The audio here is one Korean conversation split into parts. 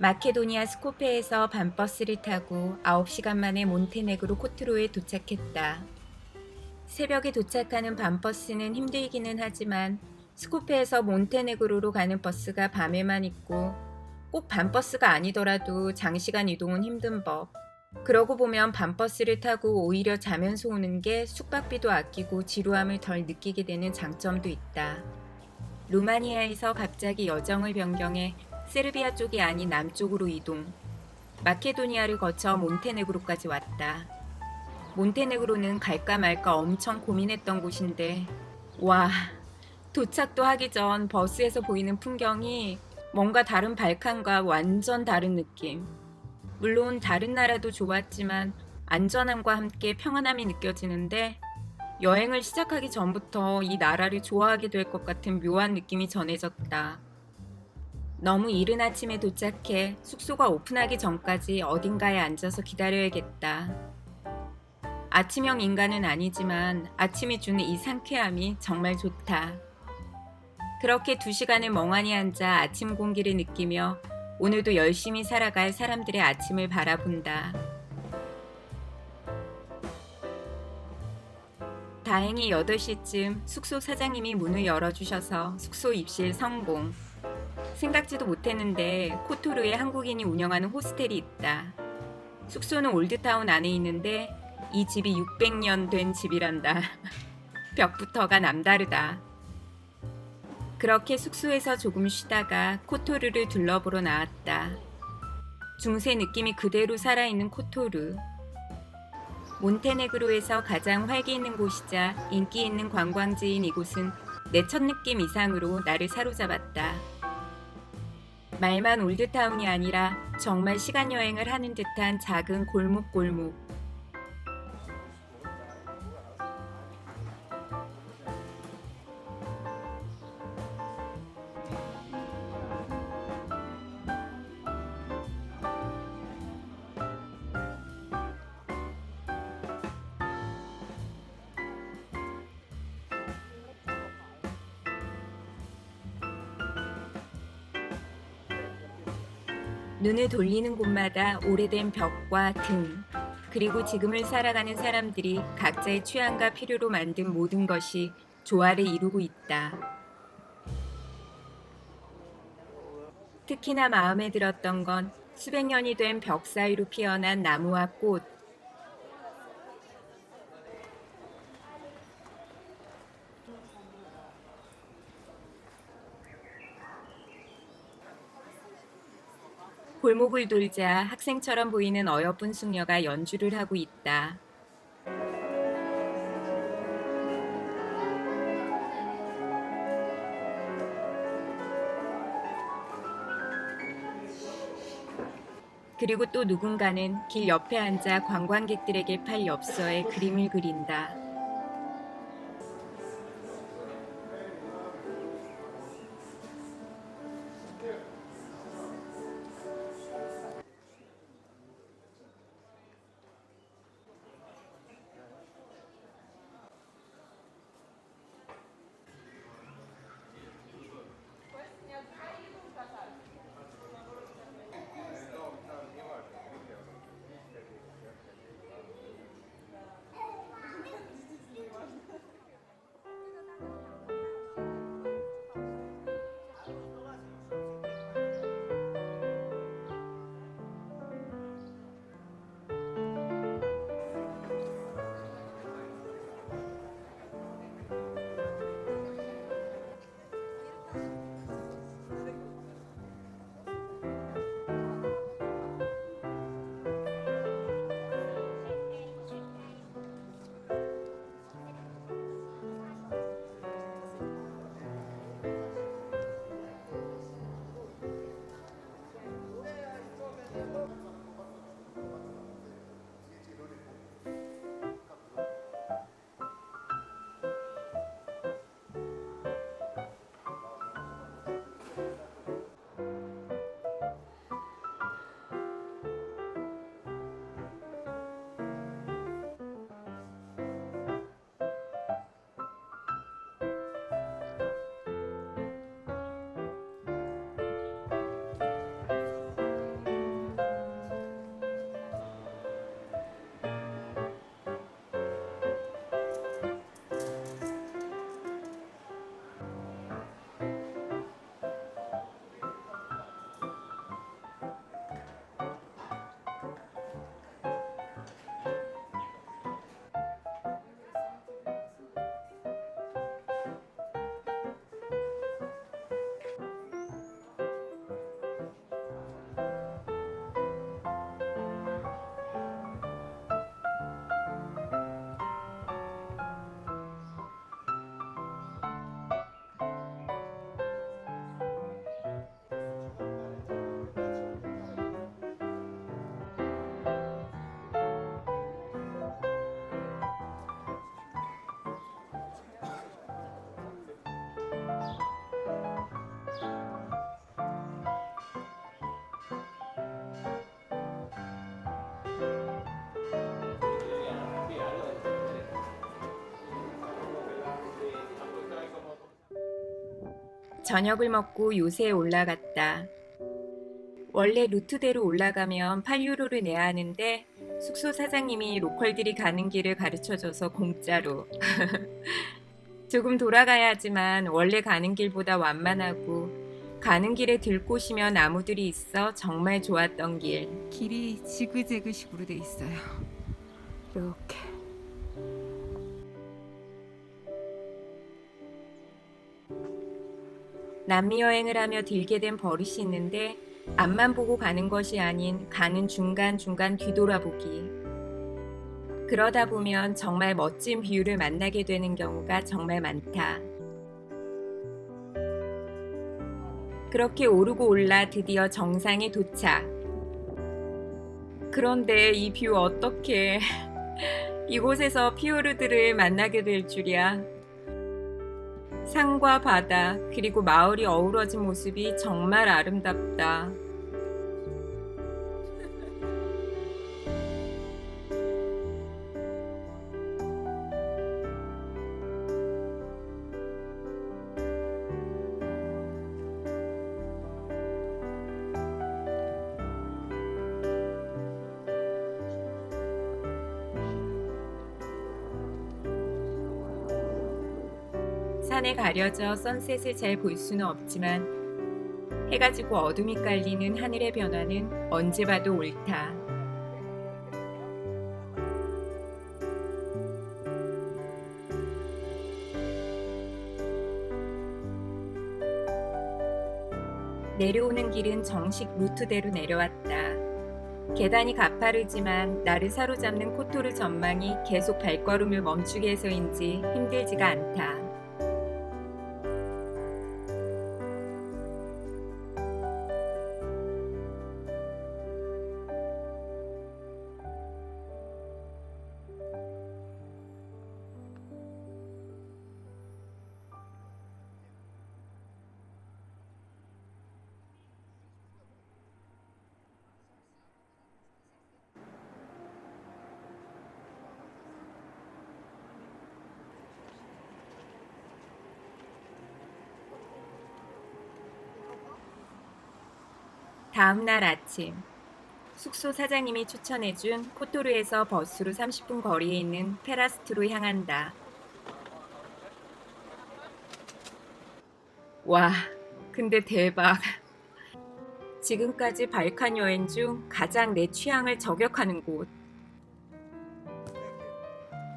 마케도니아 스코페에서 밤버스를 타고 9시간 만에 몬테네그로 코트로에 도착했다. 새벽에 도착하는 밤버스는 힘들기는 하지만 스코페에서 몬테네그로로 가는 버스가 밤에만 있고 꼭 밤버스가 아니더라도 장시간 이동은 힘든 법. 그러고 보면 밤버스를 타고 오히려 자면서 오는 게 숙박비도 아끼고 지루함을 덜 느끼게 되는 장점도 있다. 루마니아에서 갑자기 여정을 변경해 세르비아 쪽이 아닌 남쪽으로 이동. 마케도니아를 거쳐 몬테네그로까지 왔다. 몬테네그로는 갈까 말까 엄청 고민했던 곳인데, 와, 도착도 하기 전 버스에서 보이는 풍경이 뭔가 다른 발칸과 완전 다른 느낌. 물론 다른 나라도 좋았지만 안전함과 함께 평안함이 느껴지는데 여행을 시작하기 전부터 이 나라를 좋아하게 될 것 같은 묘한 느낌이 전해졌다. 너무 이른 아침에 도착해 숙소가 오픈하기 전까지 어딘가에 앉아서 기다려야겠다. 아침형 인간은 아니지만 아침이 주는 이 상쾌함이 정말 좋다. 그렇게 두 시간을 멍하니 앉아 아침 공기를 느끼며 오늘도 열심히 살아갈 사람들의 아침을 바라본다. 다행히 8시쯤 숙소 사장님이 문을 열어주셔서 숙소 입실 성공. 생각지도 못했는데 코토르에 한국인이 운영하는 호스텔이 있다. 숙소는 올드타운 안에 있는데 이 집이 600년 된 집이란다. 벽부터가 남다르다. 그렇게 숙소에서 조금 쉬다가 코토르를 둘러보러 나왔다. 중세 느낌이 그대로 살아있는 코토르. 몬테네그로에서 가장 활기 있는 곳이자 인기 있는 관광지인 이곳은 내 첫 느낌 이상으로 나를 사로잡았다. 말만 올드타운이 아니라 정말 시간 여행을 하는 듯한 작은 골목골목. 눈을 돌리는 곳마다 오래된 벽과 등, 그리고 지금을 살아가는 사람들이 각자의 취향과 필요로 만든 모든 것이 조화를 이루고 있다. 특히나 마음에 들었던 건 수백 년이 된 벽 사이로 피어난 나무와 꽃, 골목을 돌자 학생처럼 보이는 어여쁜 숙녀가 연주를 하고 있다. 그리고 또 누군가는 길 옆에 앉아 관광객들에게 팔 엽서에 그림을 그린다. 저녁을 먹고 요새에 올라갔다. 원래 루트대로 올라가면 8유로를 내야 하는데 숙소 사장님이 로컬들이 가는 길을 가르쳐줘서 공짜로. 조금 돌아가야 하지만 원래 가는 길보다 완만하고 가는 길에 들꽃이며 나무들이 있어 정말 좋았던 길. 길이 지그재그식으로 돼 있어요. 이렇게. 남미 여행을 하며 들게 된 버릇이 있는데 앞만 보고 가는 것이 아닌 가는 중간중간 뒤돌아보기. 그러다 보면 정말 멋진 뷰를 만나게 되는 경우가 정말 많다. 그렇게 오르고 올라 드디어 정상에 도착. 그런데 이 뷰 어떻게 이곳에서 피오르들을 만나게 될 줄이야. 산과 바다, 그리고 마을이 어우러진 모습이 정말 아름답다. 산에 가려져 선셋을 잘 볼 수는 없지만 해가 지고 어둠이 깔리는 하늘의 변화는 언제 봐도 옳다. 내려오는 길은 정식 루트대로 내려왔다. 계단이 가파르지만 나를 사로잡는 코토르 전망이 계속 발걸음을 멈추게 해서인지 힘들지가 않다. 다음 날 아침 숙소 사장님이 추천해준 코토르에서 버스로 30분 거리에 있는 페라스트로 향한다. 와, 근데 대박. 지금까지 발칸 여행 중 가장 내 취향을 저격하는 곳.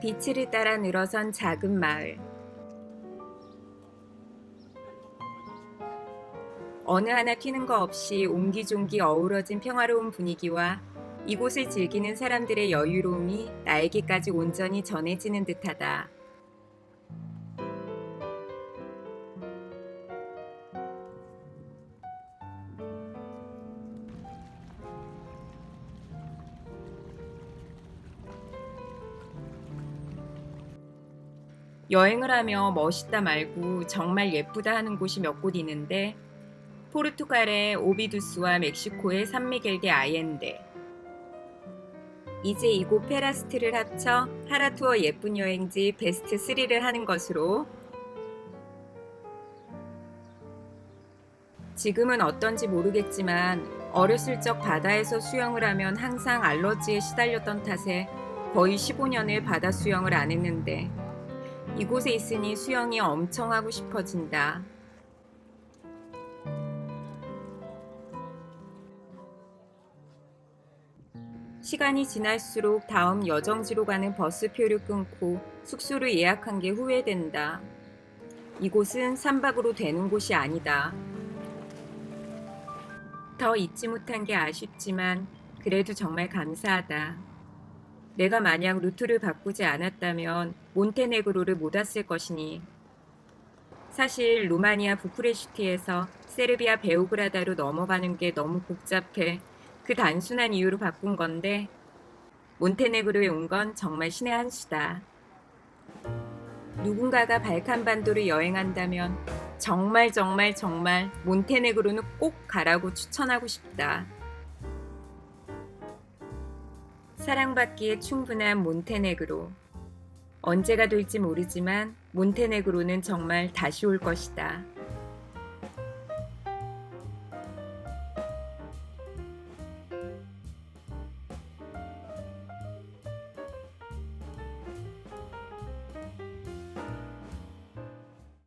비치를 따라 늘어선 작은 마을. 어느 하나 튀는 거 없이 옹기종기 어우러진 평화로운 분위기와 이곳을 즐기는 사람들의 여유로움이 나에게까지 온전히 전해지는 듯하다. 여행을 하며 멋있다 말고 정말 예쁘다 하는 곳이 몇 곳 있는데 포르투갈의 오비두스와 멕시코의 산미겔 데 아옌데. 이제 이곳 페라스트를 합쳐 하라투어 예쁜 여행지 베스트 3를 하는 것으로 지금은 어떤지 모르겠지만 어렸을 적 바다에서 수영을 하면 항상 알러지에 시달렸던 탓에 거의 15년을 바다 수영을 안 했는데 이곳에 있으니 수영이 엄청 하고 싶어진다. 시간이 지날수록 다음 여정지로 가는 버스표를 끊고 숙소를 예약한 게 후회된다. 이곳은 3박으로 되는 곳이 아니다. 더 잊지 못한 게 아쉽지만 그래도 정말 감사하다. 내가 만약 루트를 바꾸지 않았다면 몬테네그로를 못 왔을 것이니. 사실 루마니아 부쿠레슈티에서 세르비아 베오그라다로 넘어가는 게 너무 복잡해 그 단순한 이유로 바꾼 건데 몬테네그로에 온 건 정말 신의 한 수다. 누군가가 발칸 반도를 여행한다면 정말 정말 정말 몬테네그로는 꼭 가라고 추천하고 싶다. 사랑받기에 충분한 몬테네그로. 언제가 될지 모르지만 몬테네그로는 정말 다시 올 것이다.